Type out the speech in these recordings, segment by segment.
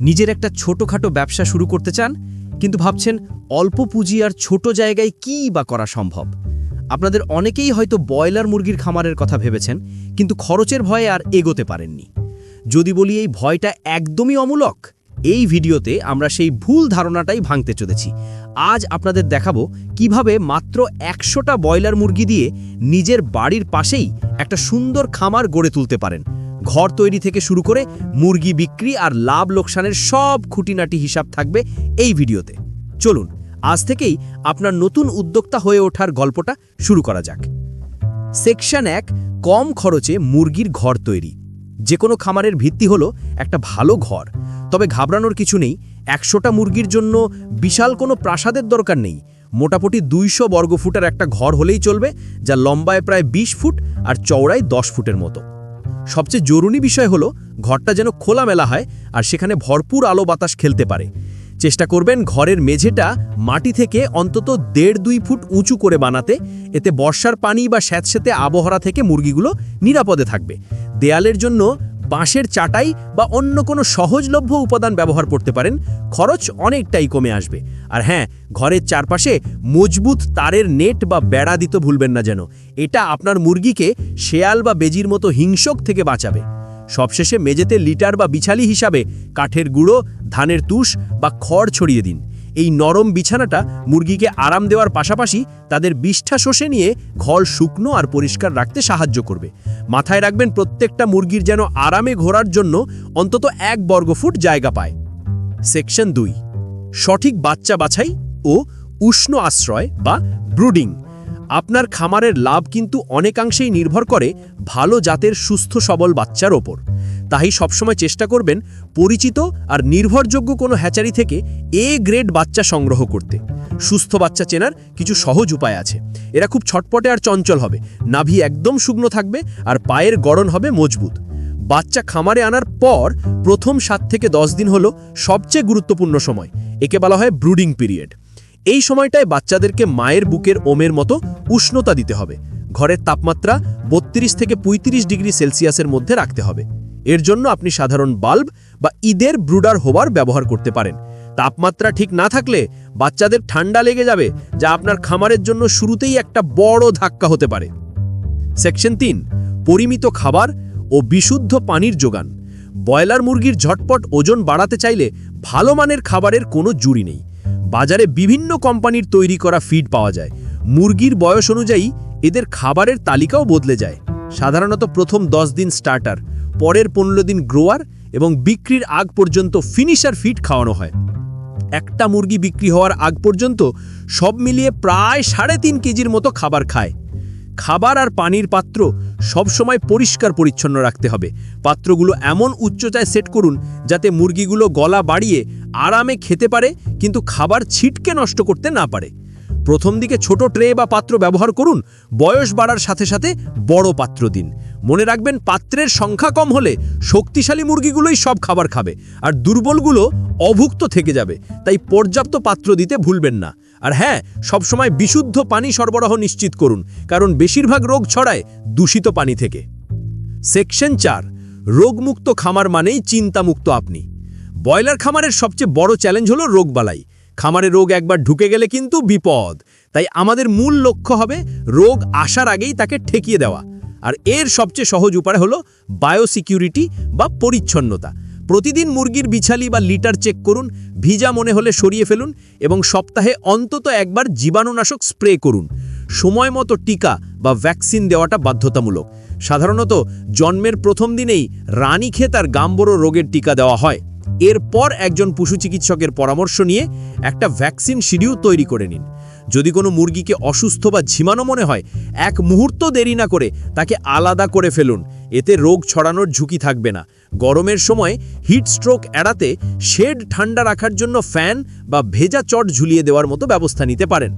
নিজের একটা ছোটোখাটো ব্যবসা শুরু করতে চান, কিন্তু ভাবছেন অল্প পুঁজি আর ছোট জায়গায় কী বা করা সম্ভব? আপনাদের অনেকেই হয়তো ব্রয়লার মুরগির খামারের কথা ভেবেছেন, কিন্তু খরচের ভয়ে আর এগোতে পারেননি। যদি বলি এই ভয়টা একদমই অমূলক, এই ভিডিওতে আমরা সেই ভুল ধারণাটাই ভাঙতে চলেছি। আজ আপনাদের দেখাবো কীভাবে মাত্র একশোটা ব্রয়লার মুরগি দিয়ে নিজের বাড়ির পাশেই একটা সুন্দর খামার গড়ে তুলতে পারেন। ঘর তৈরি থেকে শুরু করে মুরগি বিক্রি আর লাভ লোকসানের সব খুঁটিনাটি হিসাব থাকবে এই ভিডিওতে। চলুন, আজ থেকেই আপনার নতুন উদ্যোক্তা হয়ে ওঠার গল্পটা শুরু করা যাক। সেকশন এক, কম খরচে মুরগির ঘর তৈরি। যে কোনো খামারের ভিত্তি হলো একটা ভালো ঘর। তবে ঘাবড়ানোর কিছু নেই, একশোটা মুরগির জন্য বিশাল কোনো প্রাসাদের দরকার নেই। মোটামুটি দুইশো বর্গফুটের একটা ঘর হলেই চলবে, যা লম্বায় প্রায় ২০ ফুট আর চওড়ায় দশ ফুটের মতো। সবচেয়ে জরুরি বিষয় হলো ঘরটা যেন খোলামেলা হয় আর সেখানে ভরপুর আলো বাতাস খেলতে পারে। চেষ্টা করবেন ঘরের মেঝেটা মাটি থেকে অন্তত দেড় দুই ফুট উঁচু করে বানাতে। এতে বর্ষার পানি বা স্যাঁতস্যাঁতে আবহাওয়া থেকে মুরগিগুলো নিরাপদে থাকবে। দেয়ালের জন্য বাঁশের চাটাই বা অন্য কোনো সহজলভ্য উপাদান ব্যবহার করতে পারেন, খরচ অনেকটাই কমে আসবে। আর হ্যাঁ ঘরের চারপাশে মজবুত তারের নেট বা বেড়া দিতে ভুলবেন না যেন। এটা আপনার মুরগিকে শেয়াল বা বেজির মতো হিংসক থেকে বাঁচাবে। সবশেষে মেঝেতে লিটার বা বিছালি হিসাবে কাঠের গুঁড়ো, ধানের তুষ বা খড় ছড়িয়ে দিন। এই নরম বিছানাটা মুরগিকে আরাম দেওয়ার পাশাপাশি তাদের বিষ্ঠা শোষে নিয়ে ঘর শুকনো আর পরিষ্কার রাখতে সাহায্য করবে। মাথায় রাখবেন প্রত্যেকটা মুরগির যেন আরামে ঘোরার জন্য অন্তত এক বর্গফুট জায়গা পায়। সেকশন দুই। সঠিক বাচ্চা বাছাই ও উষ্ণ আশ্রয় বা ব্রুডিং। আপনার খামারের লাভ কিন্তু অনেকাংশেই নির্ভর করে ভালো জাতের সুস্থ সবল বাচ্চার ওপর। তাই সবসময় চেষ্টা করবেন পরিচিত আর নির্ভরযোগ্য কোনো হ্যাচারি থেকে এ গ্রেড বাচ্চা সংগ্রহ করতে। সুস্থ বাচ্চা চেনার কিছু সহজ উপায় আছে। এরা খুব ছটপটে আর চঞ্চল হবে। নাভি একদম শুকনো থাকবে আর পায়ের গড়ন হবে মজবুত। বাচ্চা খামারে আনার পর প্রথম সাত থেকে দশ দিন হলো সবচেয়ে গুরুত্বপূর্ণ সময়। একে বলা হয় ব্রুডিং পিরিয়ড। এই সময়টায় বাচ্চাদেরকে মায়ের বুকের ওমের মতো উষ্ণতা দিতে হবে। ঘরের তাপমাত্রা বত্রিশ থেকে ৩৫ ডিগ্রি সেলসিয়াসের মধ্যে রাখতে হবে। এর জন্য আপনি সাধারণ বাল্ব বা ঈদের ব্রুডার হোবার ব্যবহার করতে পারেন। তাপমাত্রা ঠিক না থাকলে বাচ্চাদের ঠান্ডা লেগে যাবে, যা আপনার খামারের জন্য শুরুতেই একটা বড় ধাক্কা হতে পারে। সেকশন তিন, পরিমিত খাবার ও বিশুদ্ধ পানির যোগান। ব্রয়লার মুরগির ঝটপট ওজন বাড়াতে চাইলে ভালো মানের খাবারের কোনো জুড়ি নেই। বাজারে বিভিন্ন কোম্পানির তৈরি করা ফিড পাওয়া যায়। মুরগির বয়স অনুযায়ী এদের খাবারের তালিকাও বদলে যায়। সাধারণত প্রথম দশ দিন স্টার্টার পরের পনেরো দিন গ্রোয়ার এবং বিক্রির আগ পর্যন্ত ফিনিশার ফিড খাওয়ানো হয়। একটা মুরগি বিক্রি হওয়ার আগ পর্যন্ত সব মিলিয়ে প্রায় সাড়ে তিন কেজির মতো খাবার খায়। খাবার আর পানির পাত্র সবসময় পরিষ্কার পরিচ্ছন্ন রাখতে হবে। পাত্রগুলো এমন উচ্চতায় সেট করুন যাতে মুরগিগুলো গলা বাড়িয়ে আরামে খেতে পারে, কিন্তু খাবার ছিটকে নষ্ট করতে না পারে। প্রথম দিকে ছোট ট্রে বা পাত্র ব্যবহার করুন, বয়স বাড়ার সাথে সাথে বড় পাত্র দিন। মনে রাখবেন, পাত্রের সংখ্যা কম হলে শক্তিশালী মুরগিগুলোই সব খাবার খাবে, আর দুর্বলগুলো অভুক্ত থেকে যাবে, তাই পর্যাপ্ত পাত্র দিতে ভুলবেন না। আর হ্যাঁ সবসময় বিশুদ্ধ পানি সরবরাহ নিশ্চিত করুন, কারণ বেশিরভাগ রোগ ছড়ায় দূষিত পানি থেকে। সেকশন চার, রোগমুক্ত খামার মানেই চিন্তামুক্ত আপনি। ব্রয়লার খামারের সবচেয়ে বড় চ্যালেঞ্জ হলো রোগবালাই। খামারে রোগ একবার ঢুকে গেলে কিন্তু বিপদ। তাই আমাদের মূল লক্ষ্য হবে রোগ আসার আগেই তাকে ঠেকিয়ে দেওয়া। আর এর সবচেয়ে সহজ উপায় হলো বায়োসিকিউরিটি বা পরিচ্ছন্নতা। প্রতিদিন মুরগির বিছালি বা লিটার চেক করুন, ভিজা মনে হলে সরিয়ে ফেলুন এবং সপ্তাহে অন্তত একবার জীবাণুনাশক স্প্রে করুন। সময় মতো টিকা বা ভ্যাকসিন দেওয়াটা বাধ্যতামূলক। সাধারণত জন্মের প্রথম দিনেই রানীক্ষেত আর গাম্বরো রোগের টিকা দেওয়া হয়। এরপর একজন পশু চিকিৎসকের পরামর্শ নিয়ে একটা ভ্যাকসিন শিডিউল তৈরি করে নিন। যদি কোনো মুরগিকে অসুস্থ বা ঝিমানো মনে হয়, এক মুহূর্ত দেরি না করে তাকে আলাদা করে ফেলুন। এতে রোগ ছড়ানোর ঝুঁকি থাকবে না। গরমের সময় হিট স্ট্রোক এড়াতে শেড ঠান্ডা রাখার জন্য ফ্যান বা ভেজা চট ঝুলিয়ে দেওয়ার মতো ব্যবস্থা নিতে পারেন।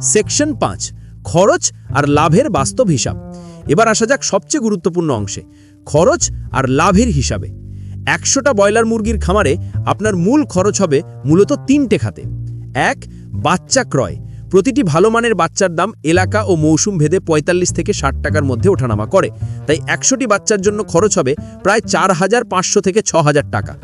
সেকশন পাঁচ, খরচ আর লাভের বাস্তব হিসাব। এবার আসা যাক সবচেয়ে গুরুত্বপূর্ণ অংশে। খরচ আর লাভের হিসাবে। একশোটা ব্রয়লার মুরগির খামারে আপনার মূল খরচ হবে মূলত তিনটে খাতে। এক, বাচ্চা ক্রয়। প্রতিটি ভালো মানের বাচ্চার দাম এলাকা ও মৌসুম ভেদে ৪৫ থেকে ষাট টাকার মধ্যে ওঠানামা করে। তাই একশোটি বাচ্চার জন্য খরচ হবে প্রায় চার হাজার পাঁচশো থেকে ছ হাজার টাকা।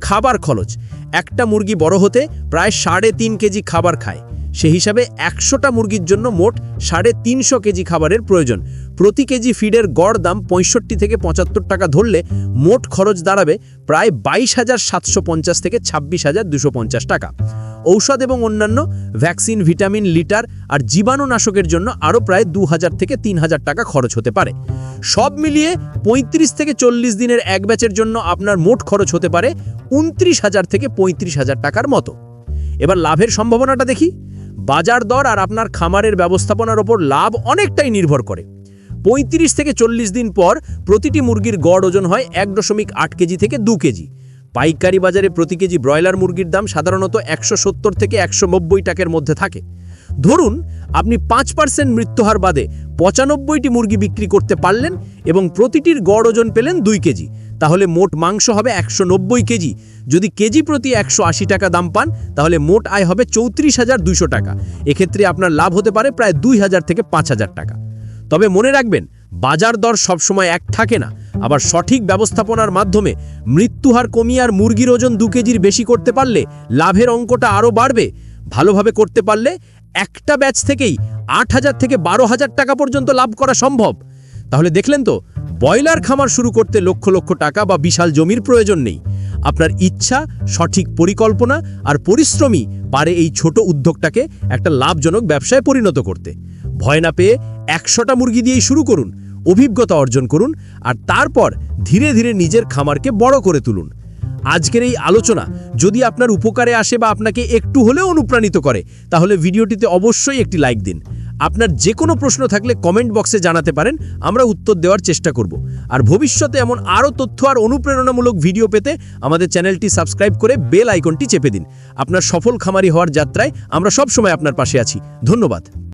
খাবার খরচ। একটা মুরগি বড় হতে প্রায় সাড়ে তিন কেজি খাবার খায়। সে হিসাবে একশোটা মুরগির জন্য মোট সাড়ে তিনশো কেজি খাবারের প্রয়োজন। প্রতি কেজি ফিডের গড় দাম পঁয়ষট্টি থেকে পঁচাত্তর টাকা ধরলে মোট খরচ দাঁড়াবে প্রায় বাইশ হাজার সাতশো পঞ্চাশ থেকে ছাব্বিশ হাজার দুশো পঞ্চাশ টাকা। ঔষধ এবং অন্যান্য ভ্যাকসিন, ভিটামিন, লিটার আর জীবাণুনাশকের জন্য আরও প্রায় দু হাজার থেকে তিন হাজার টাকা খরচ হতে পারে। সব মিলিয়ে পঁয়ত্রিশ থেকে চল্লিশ দিনের এক ব্যাচের জন্য আপনার মোট খরচ হতে পারে উনত্রিশ হাজার থেকে পঁয়ত্রিশ হাজার টাকার মতো। এবার লাভের সম্ভাবনাটা দেখি। বাজার দর আর আপনার খামারের ব্যবস্থাপনার ওপর লাভ অনেকটাই নির্ভর করে। পঁয়ত্রিশ থেকে চল্লিশ দিন পর প্রতিটি মুরগির গড় ওজন হয় এক দশমিক আট কেজি থেকে দু কেজি। পাইকারি বাজারে প্রতি কেজি ব্রয়লার মুরগির দাম সাধারণত একশো সত্তর থেকে একশো নব্বই টাকার মধ্যে থাকে। ধরুন, আপনি পাঁচ পার্সেন্ট মৃত্যুহার বাদে পঁচানব্বইটি মুরগি বিক্রি করতে পারলেন এবং প্রতিটির গড় ওজন পেলেন দুই কেজি। তাহলে মোট মাংস হবে একশো নব্বই কেজি। যদি কেজি প্রতি একশো আশি টাকা দাম পান, তাহলে মোট আয় হবে চৌত্রিশ হাজার দুশো টাকা। এক্ষেত্রে আপনার লাভ হতে পারে প্রায় দুই হাজার থেকে পাঁচ হাজার টাকা। তবে মনে রাখবেন, বাজার দর সবসময় এক থাকে না। আবার সঠিক ব্যবস্থাপনার মাধ্যমে মৃত্যুহার কমিয়ে আর মুরগির ওজন দু কেজির বেশি করতে পারলে লাভের অঙ্কটা আরও বাড়বে। ভালোভাবে করতে পারলে একটা ব্যাচ থেকেই আট হাজার থেকে বারো হাজার টাকা পর্যন্ত লাভ করা সম্ভব। তাহলে দেখলেন তো, ব্রয়লার খামার শুরু করতে লক্ষ লক্ষ টাকা বা বিশাল জমির প্রয়োজন নেই। আপনার ইচ্ছা, সঠিক পরিকল্পনা আর পরিশ্রমী পারে এই ছোট উদ্যোগটাকে একটা লাভজনক ব্যবসায় পরিণত করতে। ভয় না পেয়ে একশোটা মুরগি দিয়েই শুরু করুন, অভিজ্ঞতা অর্জন করুন আর তারপর ধীরে ধীরে নিজের খামারকে বড় করে তুলুন। আজকের এই আলোচনা যদি আপনার উপকারে আসে বা আপনাকে একটু হলেও অনুপ্রাণিত করে, তাহলে ভিডিওটিতে অবশ্যই একটি লাইক দিন। আপনার যে কোনো প্রশ্ন থাকলে কমেন্ট বক্সে জানাতে পারেন, আমরা উত্তর দেওয়ার চেষ্টা করব। আর ভবিষ্যতে এমন আরও তথ্য আর অনুপ্রেরণামূলক ভিডিও পেতে আমাদের চ্যানেলটি সাবস্ক্রাইব করে বেল আইকনটি চেপে দিন। আপনার সফল খামারি হওয়ার যাত্রায় আমরা সবসময় আপনার পাশে আছি। ধন্যবাদ।